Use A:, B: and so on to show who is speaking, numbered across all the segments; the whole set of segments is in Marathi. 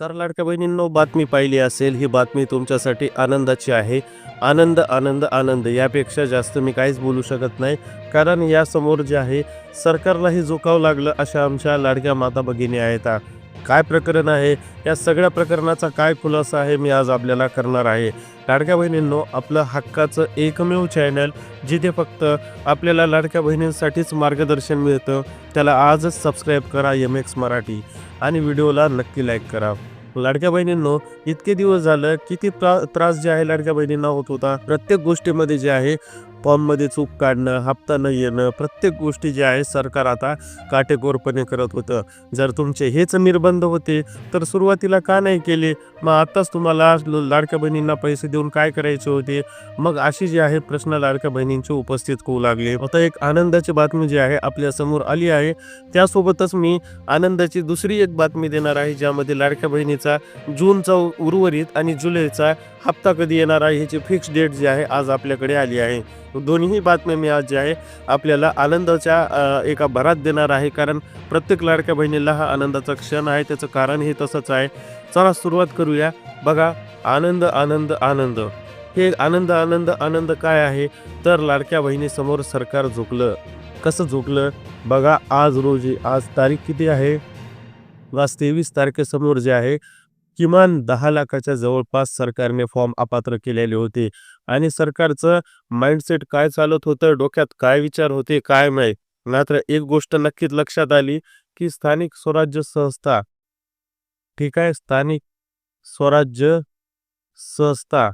A: नमस्कार लाडक्या बहिणींनो बातमी पाहिली असेल ही बातमी तुमच्यासाठी आनंदाची आहे. आनंद आनंद आनंद यापेक्षा जास्त मी काहीच बोलू शकत नाही. कारण यासमोर जे आहे सरकारलाही झोकावं लागलं अशा आमच्या लाडक्या माता भगिनी आहेत. काय प्रकरण आहे? या सगळ्या प्रकरणाचा काय खुलासा आहे मी आज आपल्याला करणार आहे. लाडक्या बहिणींनो आपलं हक्काचं एकमेव चॅनल जिथे फक्त आपल्याला लाडक्या बहिणींसाठीच मार्गदर्शन मिळतं त्याला आजच सबस्क्राईब करा एम एक्स मराठी. आणि व्हिडिओला नक्की लाईक करा. लाडक्या बहिणींनो इतके दिवस झालं किती त्रास जे आहे लाडक्या बहिणींना होत होता प्रत्येक गोष्टीमध्ये जे आहे फॉर्ममध्ये चूक काढणं हप्ता न येणं प्रत्येक गोष्टी जे आहे सरकार आता काटेकोरपणे करत होतं. जर तुमचे हेच निर्बंध होते तर सुरुवातीला का नाही केले? मग आत्ताच तुम्हाला लाडक्या बहिणींना पैसे देऊन काय करायचे होते? मग अशी जी आहे प्रश्न लाडक्या बहिणींचे उपस्थित होऊ लागले. आता एक आनंदाची बातमी जी आहे आपल्यासमोर आली आहे. त्यासोबतच मी आनंदाची दुसरी एक बातमी देणार आहे ज्यामध्ये लाडक्या बहिणीचा जूनचा उर्वरित आणि जुलैचा हप्ता कधी येणार आहे ह्याची फिक्स डेट जी आहे आज आपल्याकडे आली आहे. दोन्ही बातम्या मी आज जे आहे आपल्याला आनंदाच्या एका भरात देणार आहे. कारण प्रत्येक लाडक्या बहिणीला हा आनंदाचा क्षण आहे. त्याचं कारण हे तसंच आहे. चला सुरुवात करूया. बघा आनंद आनंद आनंद. हे आनंद आनंद आनंद काय आहे? तर लाडक्या बहिणीसमोर सरकार झुकलं. कसं झोकलं? बघा आज रोजी आज तारीख किती आहे? आज तेवीस तारखेसमोर जे आहे किमान दहा लाखाच्या जवळपास सरकारने फॉर्म अपात्र केलेले होते. आणि सरकारचं माइंडसेट काय चालत होतं डोक्यात काय विचार होते काय नाही मात्र एक गोष्ट नक्कीच लक्षात आली की स्थानिक स्वराज्य संस्था. ठीक आहे स्थानिक स्वराज्य संस्था.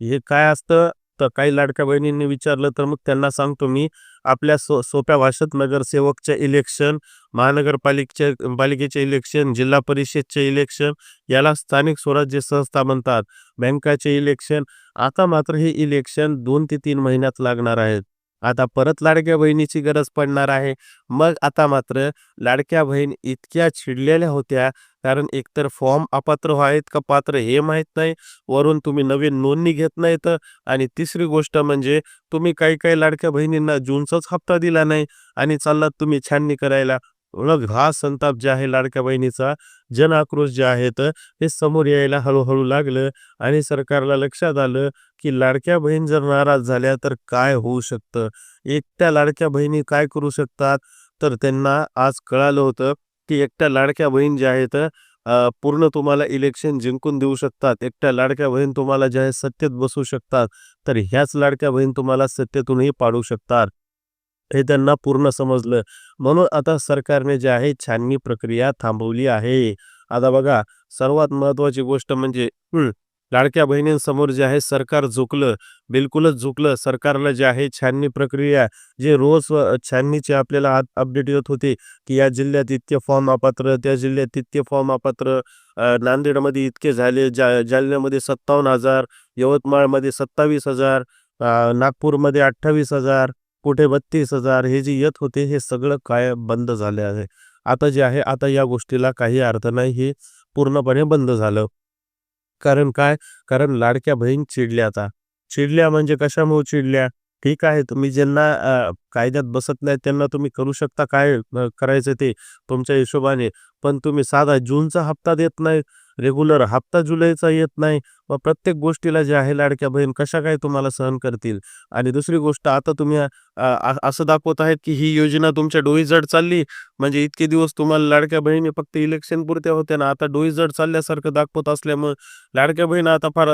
A: हे काय असतं? तर काही लाडक्या बहिणींनी विचारलं तर मग त्यांना सांगतो मी आपल्या सो सोप्या भाषेत नगरसेवकचे इलेक्शन महानगरपालिकेचे पालिकेचे इलेक्शन जिल्हा परिषदचे इलेक्शन याला स्थानिक स्वराज्य संस्था म्हणतात. बँकाचे इलेक्शन आता मात्र हे इलेक्शन दोन ते तीन महिन्यात लागणार आहेत. आता परत लाडक्या बहिणीची गरज पडणार आहे. मग आता मात्र लाडक्या बहीण इतक्या चिडलेल्या होत्या कारण एकतर फॉर्म अपात्र आहेत का पात्र हे माहीत नाही. वरून तुम्ही नवीन नोंदणी घेत नाहीत आणि तिसरी गोष्ट म्हणजे तुम्ही काही काही लाडक्या बहिणींना जूनचाच हप्ता दिला नाही आणि चाललात तुम्ही छाननी करायला. मग हा संताप जे आहे लाडक्या बहिणीचा जन आक्रोश जे आहेत ते समोर यायला हळूहळू लागलं आणि सरकारला लक्षात आलं की लाडक्या बहीण जर नाराज झाल्या तर काय होऊ शकतं? एकट्या लाडक्या बहिणी काय करू शकतात? तर त्यांना आज कळालं होतं की एकट्या लाडक्या बहीण ज्या आहेत पूर्ण तुम्हाला इलेक्शन जिंकून देऊ शकतात. एकट्या लाडक्या बहीण तुम्हाला ज्या आहेत सत्तेत बसू शकतात. तर ह्याच लाडक्या बहीण तुम्हाला सत्तेतूनही पाडू शकतात. हे त्यांना पूर्ण समजलं. म्हणून आता सरकारने जे आहे छाननी प्रक्रिया थांबवली आहे. आता बघा सर्वात महत्वाची गोष्ट म्हणजे लाडक्या बहिणींसमोर जे आहे सरकार झुकलं. बिलकुलच झुकलं. सरकारला जे आहे छाननी प्रक्रिया जे रोज छाननीचे आपल्याला अपडेट येत होते की या जिल्ह्यात इतके फॉर्म अपात्र त्या जिल्ह्यात तितके फॉर्म अपात्र नांदेडमध्ये इतके झाले जा जालन्यामध्ये सत्तावन्न हजार यवतमाळमध्ये सत्तावीस हजार नागपूरमध्ये अठ्ठावीस हजार कुठे बत्तीस हजार हे जे येत होते हे सगळं काय बंद झाले आहे? आता जे आहे आता या गोष्टीला काही अर्थ नाही हे पूर्णपणे बंद झालं. कारण काय? कारण लाडक्या बहीण चिडल्या आता. चिडल्या म्हणजे कशामुळे चिडल्या? ठीक आहे तुम्ही ज्यांना कायद्यात बसत नाही त्यांना तुम्ही करू शकता काय करायचं ते तुमच्या हिशोबाने. पण तुम्ही साधा जूनचा हप्ता देत नाही. रेग्युलर हप्ता जुलैचा येत नाही. व प्रत्येक गोष्टीला जे आहे लाडक्या बहीण कशा काय तुम्हाला सहन करतील? आणि दुसरी गोष्ट आता तुम्ही असं दाखवत आहेत की ही योजना तुमच्या डोईजड चालली. म्हणजे इतके दिवस तुम्हाला लाडक्या बहिणी फक्त इलेक्शन पुरत्या होत्या ना आता डोईजड चालल्यासारखं दाखवत असल्यामुळे लाडक्या बहीण आता फार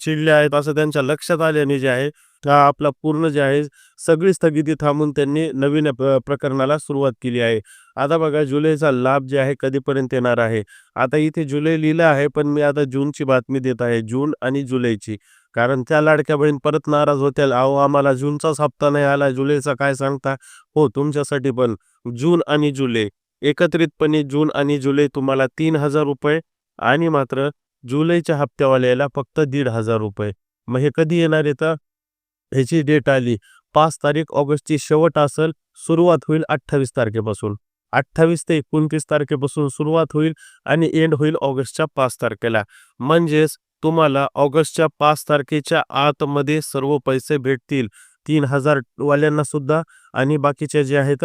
A: चिडल्या आहेत असं त्यांच्या लक्षात आल्याने जे आहे हा आपला पूर्ण जे आहे सगळी स्थगिती थांबून त्यांनी नवीन प्रकरणाला सुरुवात केली आहे. आता बघा जुलैचा लाभ जे आहे कधीपर्यंत येणार आहे? आता इथे जुलै लिहिलं आहे पण मी आता जूनची बातमी देत आहे जून आणि जुलैची. कारण त्या लाडक्या बहीण परत नाराज होत्या अहो आम्हाला जूनचाच हप्ता नाही आला जुलैचा काय सांगता? हो तुमच्यासाठी पण. जून आणि जुलै. एकत्रितपणे जून आणि जुलै तुम्हाला तीन हजार रुपये आणि मात्र जुलैच्या हप्त्यावाल्याला फक्त दीड हजार रुपये. मग हे कधी येणार येतं ह्याची डेट आली. पाच तारीख ऑगस्टची शेवट असेल सुरुवात होईल अठ्ठावीस तारखेपासून. अठ्ठावीस ते एकोणतीस तारखेपासून सुरुवात होईल आणि एंड होईल ऑगस्टच्या पाच तारखेला. म्हणजेच तुम्हाला ऑगस्टच्या पाच तारखेच्या आतमध्ये सर्व पैसे भेटतील. तीन हजार वाल्यांना सुद्धा आणि बाकीचे जे आहेत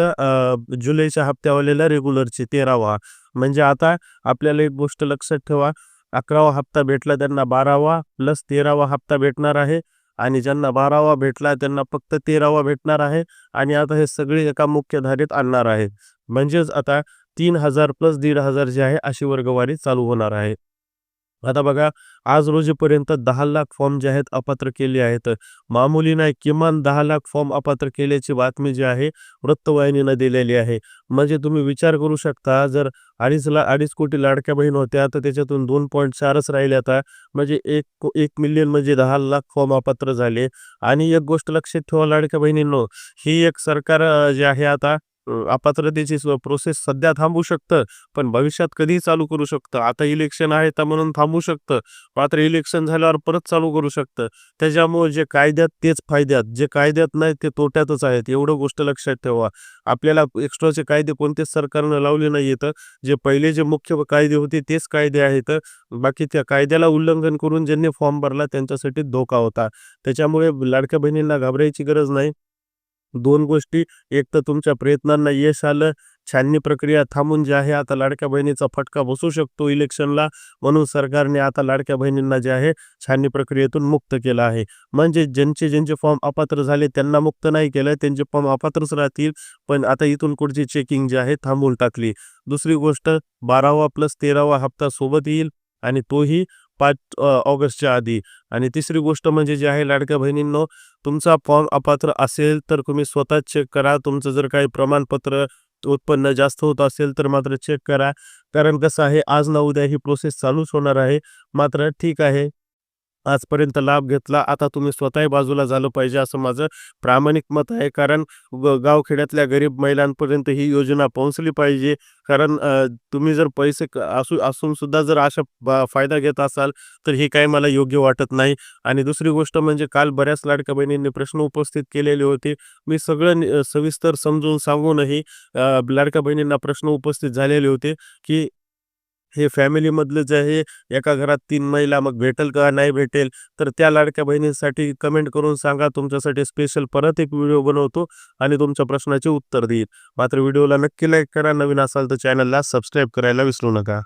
A: जुलैच्या हप्त्यावाल्याला रेग्युलरचे तेरावा. म्हणजे आता आपल्याला एक गोष्ट लक्षात ठेवा अकरावा हप्ता भेटला त्यांना बारावा प्लस तेरावा हप्ता भेटणार आहे. आणि ज्यांना बारावा भेटला त्यांना फक्त तेरावा भेटणार आहे. आणि आता हे सगळे एका मुख्य धारेत आणणार आहे. म्हणजेच आता तीन हजार प्लस दीड हजार जे आहे अशी वर्गवारी चालू होणार आहे. आता बघा आज रोजीपर्यंत दहा लाख फॉर्म जे आहेत अपात्र केले आहेत. मामुली नाही किमान दहा लाख फॉर्म अपात्र केल्याची बातमी जी आहे वृत्तवाहिनीनं दिलेली आहे. म्हणजे तुम्ही विचार करू शकता जर अडीच ला अडीच कोटी लाडक्या बहीण होत्या तर त्याच्यातून दोन पॉईंट चारच राहिले आता. म्हणजे एक एक मिलियन म्हणजे दहा लाख फॉर्म अपात्र झाले. आणि एक गोष्ट लक्षात ठेवा लाडक्या बहिणींनो ही एक सरकार जे आहे आता अपात्रतेची प्रोसेस सध्या थांबू शकतं पण भविष्यात कधीही चालू करू शकतं. आता इलेक्शन आहे तर म्हणून थांबू शकतं. मात्र इलेक्शन झाल्यावर परत चालू करू शकतं. त्याच्यामुळे जे कायद्यात तेच फायद्यात. जे कायद्यात नाही ते तोट्यातच आहेत. एवढं गोष्ट लक्षात ठेवा. आपल्याला एक्स्ट्राचे कायदे कोणतेच सरकारनं लावले नाही येतं जे पहिले जे मुख्य कायदे होते तेच कायदे आहेत. बाकी त्या कायद्याला उल्लंघन करून ज्यांनी फॉर्म भरला त्यांच्यासाठी धोका होता. त्याच्यामुळे लाडक्या बहिणींना घाबरायची गरज नाही. दोन गोष्टी. एक तर तुमच्या प्रयत्नांना यश आलं. छाननी प्रक्रिया थांबून जे आहे आता लाडक्या बहिणीचा फटका बसू शकतो इलेक्शनला. म्हणून सरकारने आता लाडक्या बहिणींना जे आहे छाननी प्रक्रियेतून मुक्त केलं आहे. म्हणजे ज्यांचे ज्यांचे फॉर्म अपात्र झाले त्यांना मुक्त नाही केलं त्यांचे फॉर्म अपात्रच राहतील. पण आता इथून पुढची चेकिंग जी आहे थांबून टाकली. दुसरी गोष्ट बारावा प्लस तेरावा हप्ता सोबत येईल आणि तोही पाच ऑगस्टच्या आधी. आणि तिसरी गोष्ट म्हणजे जे आहे लाडक्या बहिणींनो तुमचा फॉर्म अपात्र असेल तर तुम्ही स्वतः चेक करा. तुमचं जर काही प्रमाणपत्र उत्पन्न जास्त होत असेल तर मात्र चेक करा. कारण कसं आहे आज ना उद्या ही प्रोसेस चालूच होणार आहे. मात्र ठीक आहे. आजपर्यंत लाभ घेतला. आता तुम्ही स्वतःही बाजूला झालं पाहिजे असं माझं प्रामाणिक मत आहे. कारण ग- गावखेड्यातल्या गरीब महिलांपर्यंत ही योजना पोहोचली पाहिजे. कारण तुम्ही जर पैसे क- असू असून सुद्धा जर अशा फायदा घेत असाल तर हे काही मला योग्य वाटत नाही. आणि दुसरी गोष्ट म्हणजे काल बऱ्याच लाडक्या बहिणींनी प्रश्न उपस्थित केलेले होते. मी सगळं सविस्तर समजून सांगूनही लाडक्या बहिणींना प्रश्न उपस्थित झालेले होते की हे फॅमिलीमधलं जे आहे एका घरात तीन महिला मग भेटेल का नाही भेटेल? तर त्या लाडक्या बहिणींसाठी कमेंट करून सांगा. तुमच्यासाठी स्पेशल परत एक व्हिडिओ बनवतो आणि तुमच्या प्रश्नाचे उत्तर देईल. मात्र व्हिडिओला नक्की लाईक करा. नवीन असाल तर चॅनलला सबस्क्राईब करायला विसरू नका.